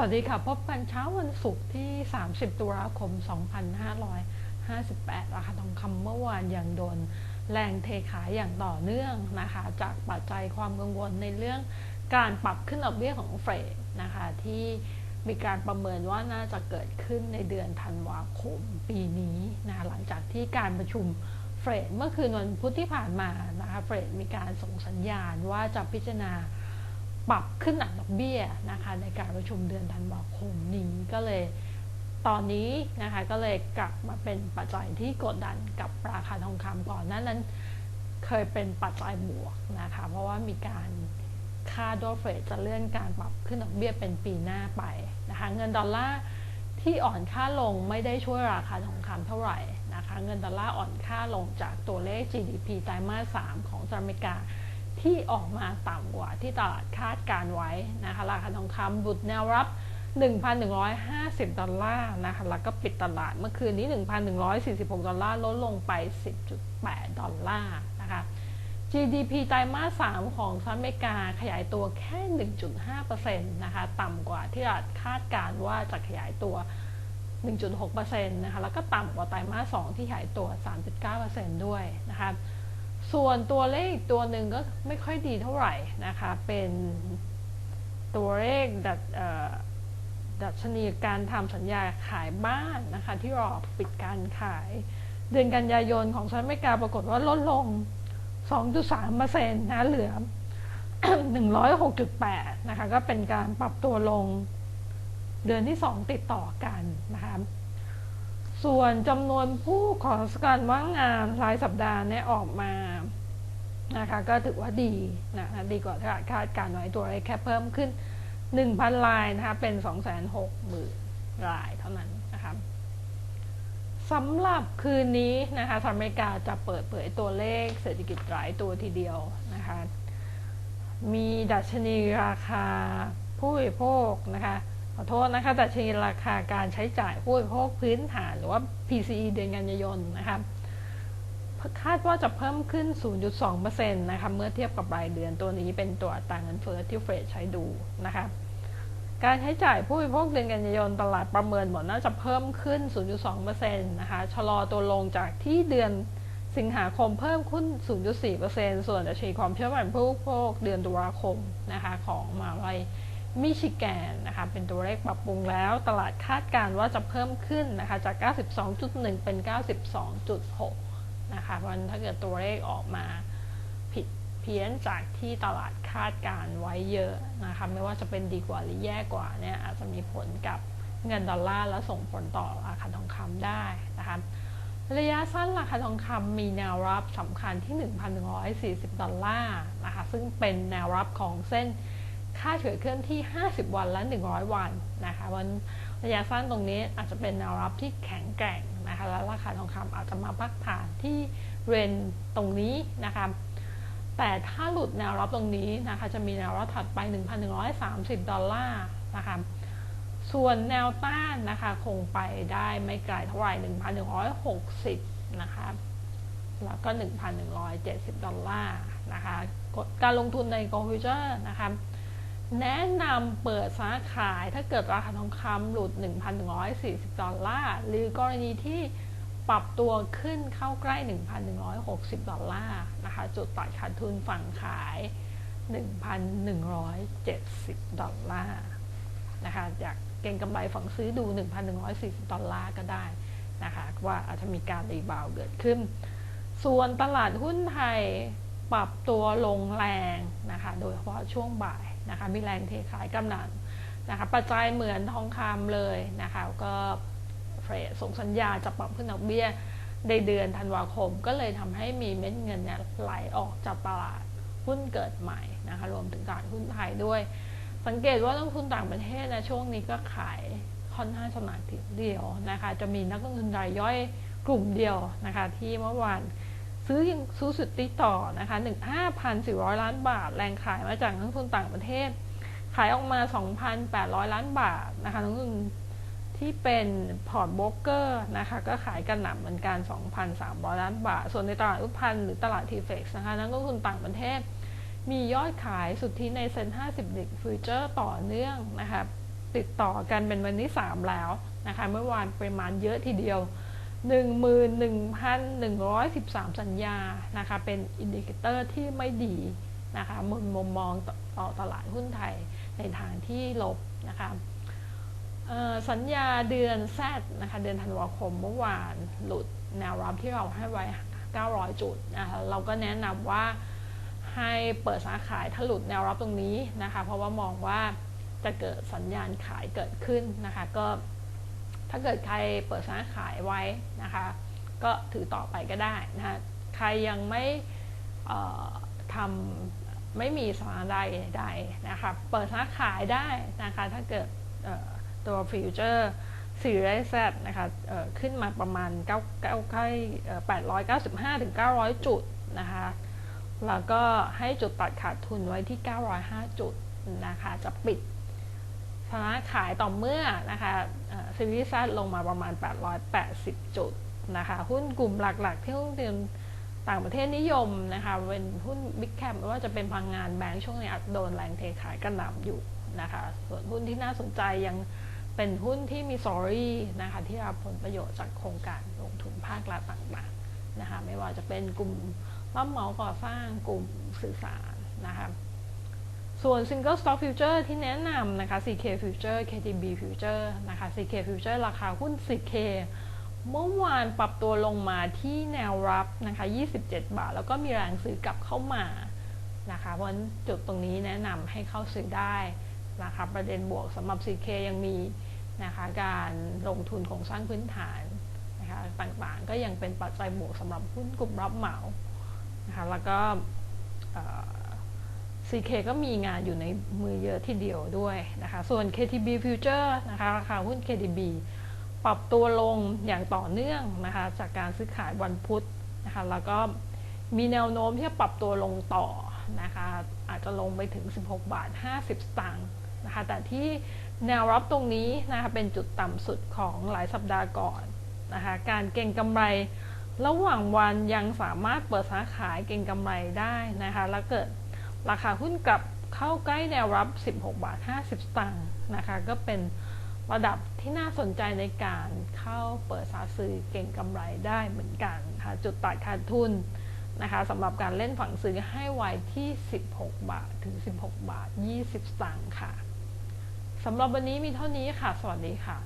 สวัสดีค่ะ พบกันเช้าวันศุกร์ที่ 30 ตุลาคม 2558 ราคาทองคำเมื่อวานยังโดนแรงเทขายอย่างต่อเนื่องนะคะ จากปัจจัยความกังวลในเรื่องการปรับขึ้นดอกเบี้ยของเฟดนะคะ ที่มีการประเมินว่าน่าจะเกิดขึ้นในเดือนธันวาคมปีนี้นะะหลังจากที่การประชุมเฟดเมื่อคืนวันพุธที่ผ่านมานะคะเฟดมีการส่งสัญญาณว่าจะพิจารณา ปรับขึ้นอัตราดอกเบี้ยนะคะในการประชุมเดือนธันวาคมนี้ก็เลยตอนนี้นะคะก็เลยกลับมาเป็นปัจจัยที่กดดันกับราคาทองคำก่อนนั้นนั้นเคยเป็นปัจจัยบวกนะคะเพราะว่ามีการคาดว่าเฟดจะเลื่อนการปรับขึ้นดอกเบี้ยเป็นปีหน้าไปนะคะเงินดอลลาร์ที่อ่อนค่าลงไม่ได้ช่วยราคาทองคำเท่าไหร่นะคะเงินดอลลาร์อ่อนค่าลงจากตัวเลข GDP ไตรมาส3ของสหรัฐอเมริกา ที่ออกมาต่ำกว่าที่ตลาดคาดการไว้นะคะราคาทองคำบุดแนวรับ 1,150 ดอลลาร์นะคะแล้วก็ปิดตลาดเมื่อคืนนี้ 1,146 ดอลลาร์ลดลงไป 10.8 ดอลลาร์นะคะ GDP ไตรมาส 3 ของสหรัฐอเมริกาขยายตัวแค่ 1.5%นะคะต่ำกว่าที่ตลาดคาดการว่าจะขยายตัว 1.6%นะคะแล้วก็ต่ำกว่าไตรมาส 2 ที่ขยายตัว 3.9%ด้วยนะคะ ส่วนตัวเลขตัวหนึ่งก็ไม่ค่อยดีเท่าไหร่นะคะ เป็นตัวเลขดัชดัชนีการทำสัญญาขายบ้านนะคะ ที่รอปิดการขาย เดือนกันยายนของสหรัฐอเมริกาปรากฏว่าลดลง 2.3%นะเหลือ 106.8 นะคะ ก็เป็นการปรับตัวลงเดือนที่ 2 ติดต่อกันนะคะ ส่วนจำนวนผู้ขอสการว่างงานรายสัปดาห์นี้ออกมานะคะก็ถือว่าดีนะคะดีกว่าคาดการไว้ตัวเลขแค่เพิ่มขึ้น 1,000 รายนะคะเป็น 260,000 รายเท่านั้นนะคะสำหรับคืนนี้นะคะสหรัฐอเมริกาจะเปิดเผยตัวเลขเศรษฐกิจหลายตัวทีเดียวนะคะมีดัชนีราคาผู้บริโภคนะคะ ขอโทษนะคะแต่ชนีราคาการใช้จ่ายผู้บริโภคพื้นฐานหรือว่า PCE เดือนกันยายนนะคะคาดว่าจะเพิ่มขึ้น 0.2%นะคะเมื่อเทียบกับรายเดือนตัวนี้เป็นตัวต่างเงินเฟ้อที่เฟดใช้ดูนะคะการใช้จ่ายผู้บริโภคเดือนกันยายนตลาดประเมินบอกน่าจะเพิ่มขึ้น 0.2%นะคะชะลอตัวลงจากที่เดือนสิงหาคมเพิ่มขึ้น 0.4%ส่วนดัชนีความเชื่อมั่นผู้บริโภคเดือนตุลาคมนะคะของมาลัย มิชิแกนนะคะเป็นตัวเลขปรับปรุงแล้ว ตลาดคาดการว่าจะเพิ่มขึ้นนะคะจาก 92.1 เป็น 92.6 นะคะเพราะถ้าเกิดตัวเลขออกมาผิดเพี้ยนจากที่ตลาดคาดการไว้เยอะนะคะไม่ว่าจะเป็นดีกว่าหรือแย่กว่าเนี่ยอาจจะมีผลกับเงินดอลลาร์และส่งผลต่อราคาทองคำได้นะคะระยะสั้นราคาทองคำมีแนวรับสำคัญที่ 1,140 ดอลลาร์นะคะซึ่งเป็นแนวรับของเส้น ค่าเฉลี่ยเคลื่อนที่ 50 วันและ 100 วันนะคะวันระยะสั้นตรงนี้อาจจะเป็นแนวรับที่แข็งแกร่งนะคะและราคาทองคำอาจจะมาพักฐานที่เรนตรงนี้นะคะแต่ถ้าหลุดแนวรับตรงนี้นะคะจะมีแนวรับถัดไป 1,130 ดอลลาร์นะคะส่วนแนวต้านนะคะคงไปได้ไม่ไกลเท่าไหร่1,160นะคะแล้วก็ 1,170 ดอลลาร์นะคะการลงทุนในกองฟิวเจอร์นะคะ แนะนำเปิดซื้อขายถ้าเกิดราคาทองคำหลุด 1,140 ดอลลาร์ หรือกรณีที่ปรับตัวขึ้นเข้าใกล้ 1,160 ดอลลาร์นะคะจุดตัดขาดทุนฝั่งขาย 1,170 ดอลลาร์นะคะอยากเก็งกำไรฝั่งซื้อดู 1,140 ดอลลาร์ก็ได้นะคะว่าอาจจะมีการรีบาวเกิดขึ้น ส่วนตลาดหุ้นไทยปรับตัวลงแรงนะคะโดยเฉพาะช่วงบ่าย นะคะมีแรงเทขายกำนันนะคะปัจจัยเหมือนทองคำเลยนะคะก็เฟดส่งสัญญาจะปรับขึ้นดอกเบี้ยในเดือนธันวาคมก็เลยทำให้มีเม็ดเงินเนี่ยไหลออกจากตลาดหุ้นเกิดใหม่นะคะรวมถึงตลาดหุ้นไทยด้วย สังเกตว่าลงทุนต่างประเทศนะช่วงนี้ก็ขายค่อนข้างสนัทีเดียวนะคะจะมีนักลงทุนรายย่อยกลุ่มเดียวนะคะที่เมื่อวาน ซื้อยังซื้อสุดติต่อนะคะหนึ่งห้าพันสี่ร้อยล้านบาท แรงขายมาจากนักทุนต่างประเทศ ขายออกมา2,800ล้านบาทนะคะนักทุนที่เป็นพอร์ตโบรกเกอร์นะคะก็ขายกันหนักเหมือนกัน 2,300 ล้านบาท ส่วนในตลาดอุพันหรือตลาดทีเฟกซ์นะคะนักลงทุนต่างประเทศ มียอดขายสุทธิในเซ็น50ด็กฟิวเจอร์ต่อเนื่องนะคะติดต่อกันเป็นวันที่ 3 แล้วนะคะเมื่อวานปริมาณเยอะทีเดียว 11,113 สัญญานะคะเป็นอินดิเคเตอร์ที่ไม่ดีนะคะมุมมุมมองต่อตลาดหุ้นไทยในทางที่ลบนะคะสัญญาเดือนแซดนะคะเดือนธันวาคมเมื่อวานหลุดแนวรับที่เราให้ไว้ 900 จุดนะคะเราก็แนะนำว่าให้เปิดสาขายถ้าหลุดแนวรับตรงนี้นะคะเพราะว่ามองว่าจะเกิดสัญญาณขายเกิดขึ้นนะคะก็ ถ้าเกิดใครเปิดสาขายไว้นะคะ ก็ถือต่อไปก็ได้นะคะใครยังไม่ทำไม่มีสาระใดใดนะคะเปิดสาขายได้นะคะถ้าเกิดตัวฟิวเจอร์ซีรีส์แซนะคะขึ้นมาประมาณ9 9ใกล้895ถึง900 จุดนะคะแล้วก็ให้จุดตัดขาดทุนไว้ที่ 905 จุดนะคะ จะปิด ชนะขายต่อเมื่อนะคะซีรีส์แซลงมาประมาณ 880 จุดนะคะหุ้นกลุ่มหลักๆ ที่หุ้นเดือนต่างประเทศนิยมนะคะเป็นหุ้นบิ๊กแคปไม่ว่าจะเป็นพลังงานแบงก์ช่วงนี้โดนแรงเทขายกระหน่ำอยู่นะคะส่วนหุ้นที่น่าสนใจยังเป็นหุ้นที่มีสอรี่นะคะที่รับผลประโยชน์จากโครงการลงทุนภาครัฐต่างๆนะคะไม่ว่าจะเป็นกลุ่มรับเหมาก่อสร้างกลุ่มสื่อสารนะคะ ส่วน Single Stock Future ที่แนะนำนะคะ CK Future KTB Future นะคะ CK Future ราคาหุ้น CK เมื่อวานปรับตัวลงมาที่แนวรับนะคะ 27 บาท แล้วก็มีแรงซื้อกลับเข้ามานะคะ เพราะฉะนั้นจุดตรงนี้แนะนำให้เข้าซื้อได้นะคะประเด็นบวกสำหรับ CK ยังมีนะคะการลงทุนของสร้างพื้นฐานนะคะต่างๆ ก็ยังเป็นปัจจัยบวกสำหรับหุ้นกลุ่มรับเหมานะคะแล้วก็ CK ก็มีงานอยู่ในมือเยอะทีเดียวด้วยนะคะ ส่วน KTB Future นะคะราคาหุ้น KTB ปรับตัวลงอย่างต่อเนื่องนะคะจากการซื้อขายวันพุธนะคะแล้วก็มีแนวโน้มที่จะปรับตัวลงต่อนะคะอาจจะลงไปถึง 16 บาท 50 สตางค์นะคะแต่ที่แนวรับตรงนี้นะคะเป็นจุดต่ำสุดของหลายสัปดาห์ก่อนนะคะการเก็งกำไรระหว่างวันยังสามารถเปิดสาขายเก็งกำไรได้นะคะแล้วเกิด ราคาหุ้นกลับเข้าใกล้แนวรับ 16 บาท 50 สตางค์นะคะ ก็เป็นระดับที่น่าสนใจในการเข้าเปิดสาซื้อเก่งกำไรได้เหมือนกันค่ะ จุดตัดขาดทุนนะคะสำหรับการเล่นฝั่งซื้อให้ไวที่ 16 บาท ถึง 16 บาท 20 สตางค์ค่ะ สำหรับวันนี้มีเท่านี้ค่ะ สวัสดีค่ะ